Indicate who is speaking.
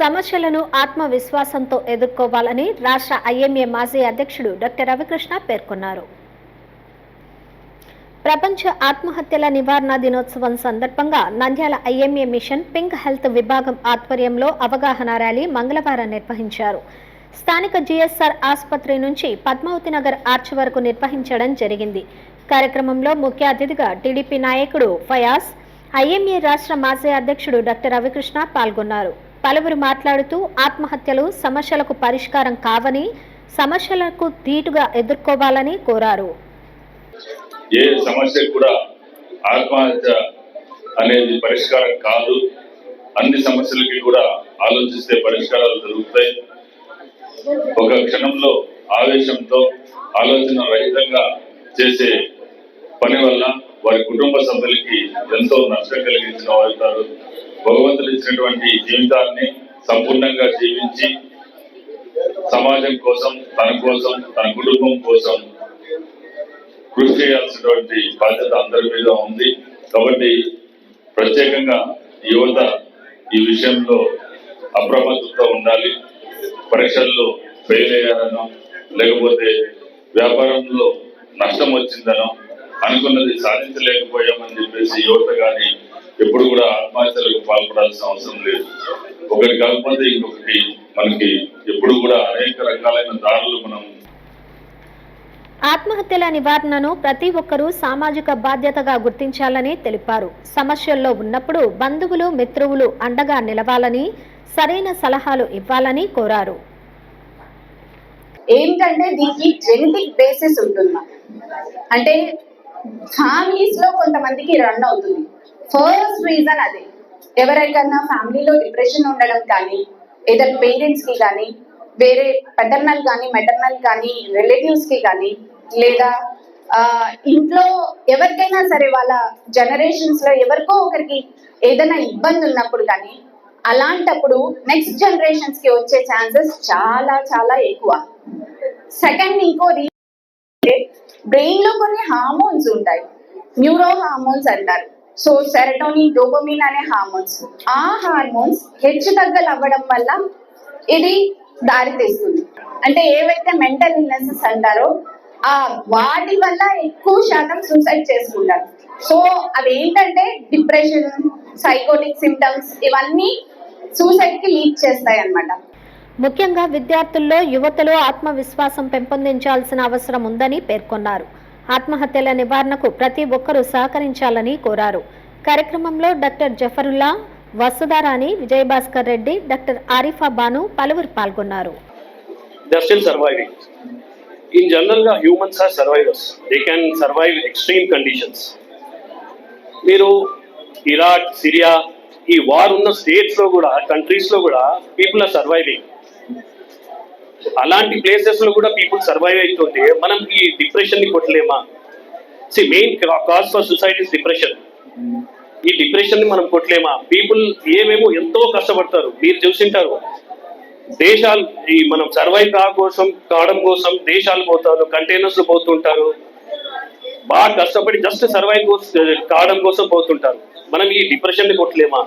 Speaker 1: సమస్యలను ఆత్మవిశ్వాసంతో ఎదుర్కోవాలని రాష్ట్ర ఐఎంఏ మాజీ అధ్యక్షుడు డాక్టర్ రవికృష్ణ పేర్కొన్నారు. ప్రపంచ ఆత్మహత్యల నివారణ దినోత్సవం సందర్భంగా Nandyal IMA mission pink health విభాగం ఆధ్వర్యంలో అవగాహన ర్యాలీ మంగళవారం నిర్వహించారు. స్థానిక జిఎస్ఆర్ ఆసుపత్రి నుంచి పద్మావతి నగర్ ఆర్చ్ వరకు నిర్వహించడం జరిగింది. కార్యక్రమంలో ముఖ్య అతిథిగా టీడీపీ నాయకుడు ఫయాజ్ ఐఎంఏ రాష్ట్ర మాజీ అధ్యక్షుడు డాక్టర్ రవికృష్ణ పాల్గొన్నారు. పలువురు మాట్లాడుతూ ఆత్మహత్యలు సమస్యలకు పరిష్కారం కావని సమస్యలకు ధీటుగా ఎదుర్కోవాలని కోరారు.
Speaker 2: ఏ సమస్య కూడా ఆత్మహత్య అనేది పరిష్కారం కాదు. అన్ని సమస్యలకి కూడా ఆలోచిస్తే పరిష్కారాలు దొరుకుతాయి ఒక క్షణంలో ఆవేశంతో ఆలోచన రహితంగా చేసే పని వల్ల వారి కుటుంబ సభ్యులకి ఎంతో నష్టం కలిగించిన వారు భగవంతుడు ఇచ్చినటువంటి జీవితాన్ని సంపూర్ణంగా జీవించి సమాజం కోసం తన కోసం తన కుటుంబం కోసం కృషి చేయాల్సినటువంటి బాధ్యత అందరి మీద ఉంది. కాబట్టి ప్రత్యేకంగా యువత ఈ విషయంలో అప్రమత్తతో ఉండాలి. పరీక్షల్లో ఫెయిల్ అయ్యారనో లేకపోతే వ్యాపారంలో నష్టం వచ్చిందనో అనుకున్నది సాధించలేకపోయామని చెప్పేసి యువత కానీ ఎప్పుడు కూడా ఆత్మహత్యలకు పాల్పడాల్సిన అవసరం లేదు. ఒకటి కాకపోతే ఇంకొకటి మనకి ఎప్పుడు కూడా అనేక రకాలైన దారులు మనం
Speaker 1: ఆత్మహత్యల నివారణను ప్రతి ఒక్కరూ సామాజిక బాధ్యతగా గుర్తించాలని తెలిపారు. సమస్యల్లో ఉన్నప్పుడు బంధువులు మిత్రువులు అండగా నిలవాలని సరైన సలహాలు ఇవ్వాలని కోరారు.
Speaker 3: ఏంటంటే దీనికి జెనెటిక్ బేసిస్ ఉంటుంది అంటే ఫ్యామిలీస్లో కొంతమందికి రన్ అవుతుంది. ఫస్ట్ రీజన్ అదే. ఎవరికైనా ఫ్యామిలీలో డిప్రెషన్ ఉండడం కానీ ఏదో పేరెంట్స్కి కానీ వేరే పెటర్నల్ కానీ మెటర్నల్ కానీ రిలేటివ్స్కి కానీ లేదా ఇంట్లో ఎవరికైనా సరే వాళ్ళ జనరేషన్స్లో ఎవరికో ఒకరికి ఏదైనా ఇబ్బంది ఉన్నప్పుడు కానీ అలాంటప్పుడు నెక్స్ట్ జనరేషన్స్కి వచ్చే ఛాన్సెస్ చాలా చాలా ఎక్కువ. సెకండ్ ఇంకో బ్రెయిన్లో కొన్ని హార్మోన్స్ ఉంటాయి. న్యూరో హార్మోన్స్ అంటారు. సో సెరటోనిన్ డోపమిన్ అనే హార్మోన్స్. ఆ హార్మోన్స్ హెచ్చు తగ్గలు అవ్వడం వల్ల ఇది దారితీస్తుంది. అంటే ఏవైతే మెంటల్ ఇల్నెసెస్ అంటారో ఆ వాటి వల్ల ఎక్కువ శాతం సూసైడ్ చేసుకుంటారు. సో అది ఏంటంటే డిప్రెషన్ సైకోటిక్ సిమ్టమ్స్ ఇవన్నీ సూసైడ్కి లీడ్ చేస్తాయి అన్నమాట
Speaker 1: ముఖ్యంగా విద్యార్థుల్లో యువతలో ఆత్మవిశ్వాసం పెంపొందించాల్సిన అవసరం ఉందని పేర్కొన్నారు. ఆత్మహత్యల నివారణకు ప్రతి ఒక్కరూ సహకరించాలని కోరారు కార్యక్రమంలో డాక్టర్ జఫరుల్లా వసుధారాణి విజయభాస్కర్ రెడ్డి డాక్టర్ ఆరిఫా బాను పలువురు పాల్గొన్నారు
Speaker 4: they're. In general, గా humans are survivors. They can survive extreme conditions. మీరు ఇరాక్ సిరియా ఈ వార్ ఉన్న స్టేట్స్లో కూడా కంట్రీస్లో కూడా పీపుల్ ఆర్ సర్వైవింగ్ అలాంటి ప్లేసెస్లో కూడా పీపుల్ సర్వైవ్ అవుతుంటే మనం ఈ డిప్రెషన్ని కొట్టలేమా? See main cause for society depression ఈ డిప్రెషన్ని మనం కొట్టలేమా? పీపుల్ ఏమేమో ఎంతో కష్టపడతారు. మీరు చూసింటారు. దేశాలు ఈ మనం సర్వైవ్ కా కోసం కావడం కోసం దేశాలు పోతారు కంటైనర్స్ పోతుంటారు. బాగా కష్టపడి జస్ట్ సర్వైవ్ కోసం కావడం కోసం పోతుంటారు. మనం ఈ డిప్రెషన్ని కొట్టలేమా?